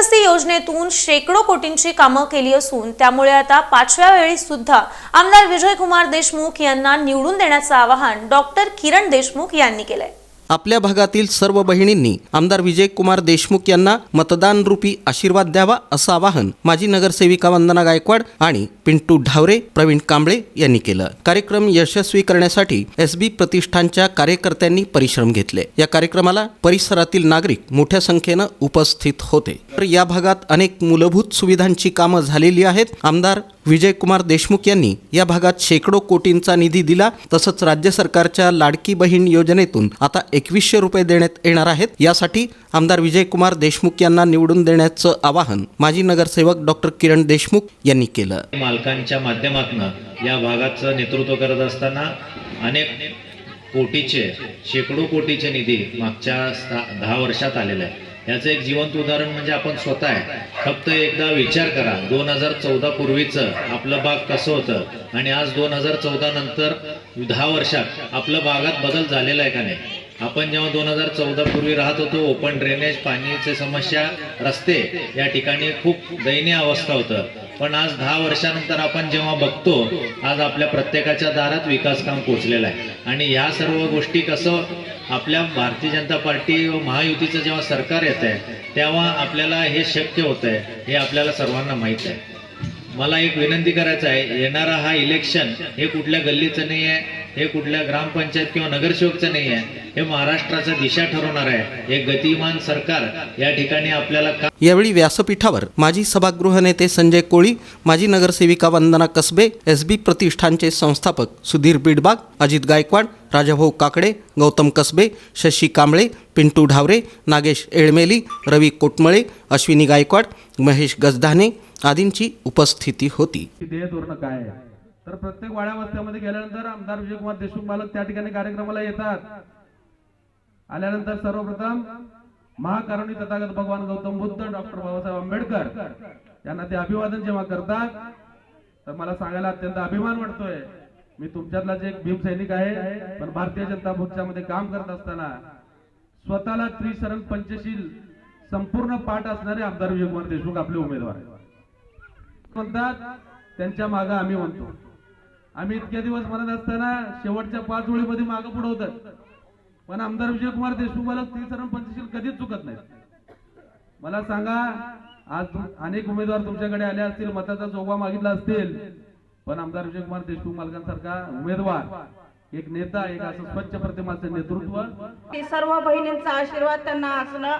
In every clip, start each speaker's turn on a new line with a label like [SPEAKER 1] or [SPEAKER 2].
[SPEAKER 1] वस्ती योजनेतून शेकडो कोटींची कामं केली असून त्यामुळे आता पाचव्या वेळी सुद्धा आमदार विजयकुमार देशमुख यांना निवडून देण्याचं आवाहन डॉक्टर किरण देशमुख यांनी केलंय.
[SPEAKER 2] आपल्या भागातील सर्व बहिणींनी आमदार विजयकुमार देशमुख यांना मतदान रूपी आशीर्वाद द्यावा असं आवाहन माजी नगरसेविका वंदना गायकवाड आणि पिंटू ढावरे प्रवीण कांबळे यांनी केलं. कार्यक्रम यशस्वी करण्यासाठी एस बी प्रतिष्ठानच्या कार्यकर्त्यांनी परिश्रम घेतले. या कार्यक्रमाला परिसरातील नागरिक मोठ्या संख्येनं उपस्थित होते. तर या भागात अनेक मूलभूत सुविधांची कामं झालेली आहेत. आमदार विजयकुमार देशमुख यांनी या भागात शेकडो कोटींचा निधी दिला. तसंच राज्य सरकारच्या लाडकी बहीण योजनेतून आता एकवीसशे रुपये देण्यात येणार आहेत. यासाठी आमदार विजयकुमार देशमुख यांना निवडून देण्याचं आवाहन माजी नगरसेवक डॉक्टर किरण देशमुख यांनी केलं.
[SPEAKER 3] मालकांच्या माध्यमातून या भागाचं नेतृत्व करत असताना अनेक कोटीचे शेकडो कोटीचे निधी मागच्या दहा वर्षात आलेले आहे याचं एक जिवंत उदाहरण म्हणजे आपण स्वतः आहे. फक्त एकदा विचार करा. दोन हजार चौदा पूर्वीचं आपलं बाग कसं होतं? आणि आज दोन हजार चौदा नंतर दहा वर्षात आपलं भागात बदल झालेला आहे का नाही? आपण जेव्हा दोन हजार चौदा पूर्वी राहत होतो ओपन ड्रेनेज पाण्याची समस्या रस्ते या ठिकाणी खूप दयनीय अवस्था होतं. पण आज दहा वर्षानंतर आपण जेव्हा बघतो आज आपल्या प्रत्येकाच्या दारात विकास काम पोचलेलं आहे. आणि ह्या सर्व गोष्टी कसं आपल्या भारतीय जनता पार्टी व महायुतीचं जेव्हा सरकार येत आहे तेव्हा आपल्याला हे शक्य होत आहे हे आपल्याला सर्वांना माहीत आहे. मला एक विनंती करायचं आहे येणारा हा इलेक्शन हे कुठल्या गल्लीचं नाही आहे हे कुठल्या ग्रामपंचायत किंवा नगरसेवकचं नाही आहे. हे महाराष्ट्राचा दिशा ठरवणार आहे. एक गतिमान सरकार या ठिकाणी आपल्याला का
[SPEAKER 2] यावेळी व्यासपीठावर माजी सभागृह नेते संजय कोळी माजी नगरसेविका वंदना कसबे एस बी प्रतिष्ठानचे संस्थापक सुधीर बिडबाग अजित गायकवाड राजाभाऊ काकडे गौतम कसबे शशी कांबळे पिंटू ढावरे नागेश एळमेली रवी कोटमळे अश्विनी गायकवाड महेश गजधाने आदींची उपस्थिती होती.
[SPEAKER 4] की ध्येय धोरण काय आहे? तर प्रत्येक वाड्या वस्त्यामध्ये गेल्यानंतर आमदार विजयकुमार देशमुख मालक त्या ठिकाणी कार्यक्रमाला येतात. आल्यानंतर सर्वप्रथम महाकारुणी तथागत भगवान गौतम बुद्ध डॉक्टर बाबासाहेब आंबेडकर यांना ते अभिवादन जेव्हा करतात तर मला सांगायला अत्यंत अभिमान वाटतोय. मी तुमच्यातलाच एक भीम सैनिक आहे पण भारतीय जनता पक्षामध्ये काम करत असताना स्वतःला त्रिशरण पंचशील संपूर्ण पाठ असणारे आमदार विजयकुमार देशमुख आपले उमेदवार आहेत. म्हणतात त्यांच्या मागे आम्ही म्हणतो. आम्ही इतक्या दिवस म्हणत असताना शेवटच्या पाच ओळीमध्ये मागं पुढे होतात पण आमदार विजयकुमार देशमुख मला त्रिसरण पंचशील कधीच चुकत नाही मला सांगा आज अनेक उमेदवार तुमच्याकडे आले असतील मताचा जोगवा मागितला असतील पण आमदार विजयकुमार देशमुख मालकांसारखा उमेदवार एक नेता एक असं स्वच्छ प्रतिमाचं नेतृत्व.
[SPEAKER 5] सर्व बहिणींचा आशीर्वाद त्यांना असणं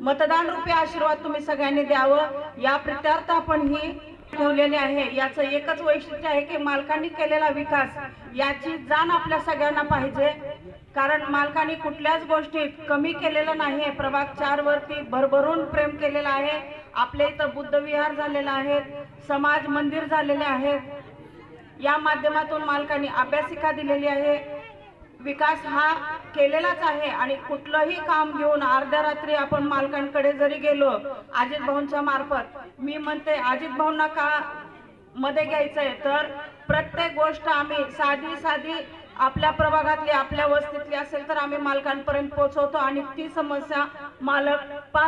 [SPEAKER 5] मतदान रूपी आशीर्वाद तुम्ही सगळ्यांनी द्यावं. या प्रत्यार्थ आपण ही ठेवलेले आहे. याचं एकच वैशिष्ट्य आहे की मालकांनी केलेला विकास याची जाण आपल्या सगळ्यांना पाहिजे. कारण मालकांनी कुठल्याच गोष्टीत कमी केलेलं नाही प्रभाग चार वरती भरभरून प्रेम केलेलं आहे. आपल्या इथं बुद्धविहार झालेला आहे. समाज मंदिर झालेले आहेत या माध्यमातून मालकांनी अभ्यासिका दिलेली आहे. विकास हा केलेलाच आहे आणि कुठलंही काम घेऊन अर्ध्या रात्री आपण मालकांकडे जरी गेलो अजित भाऊंच्या मार्फत मी म्हणते अजित भाऊंना का मध्ये घ्यायचंय? तर प्रत्येक गोष्ट आम्ही साधी साधी आपल्या प्रभागातली आपल्या वस्तीतली असेल तर आम्ही मालकांपर्यंत पोहोचवतो आणि ती समस्या मालक पाच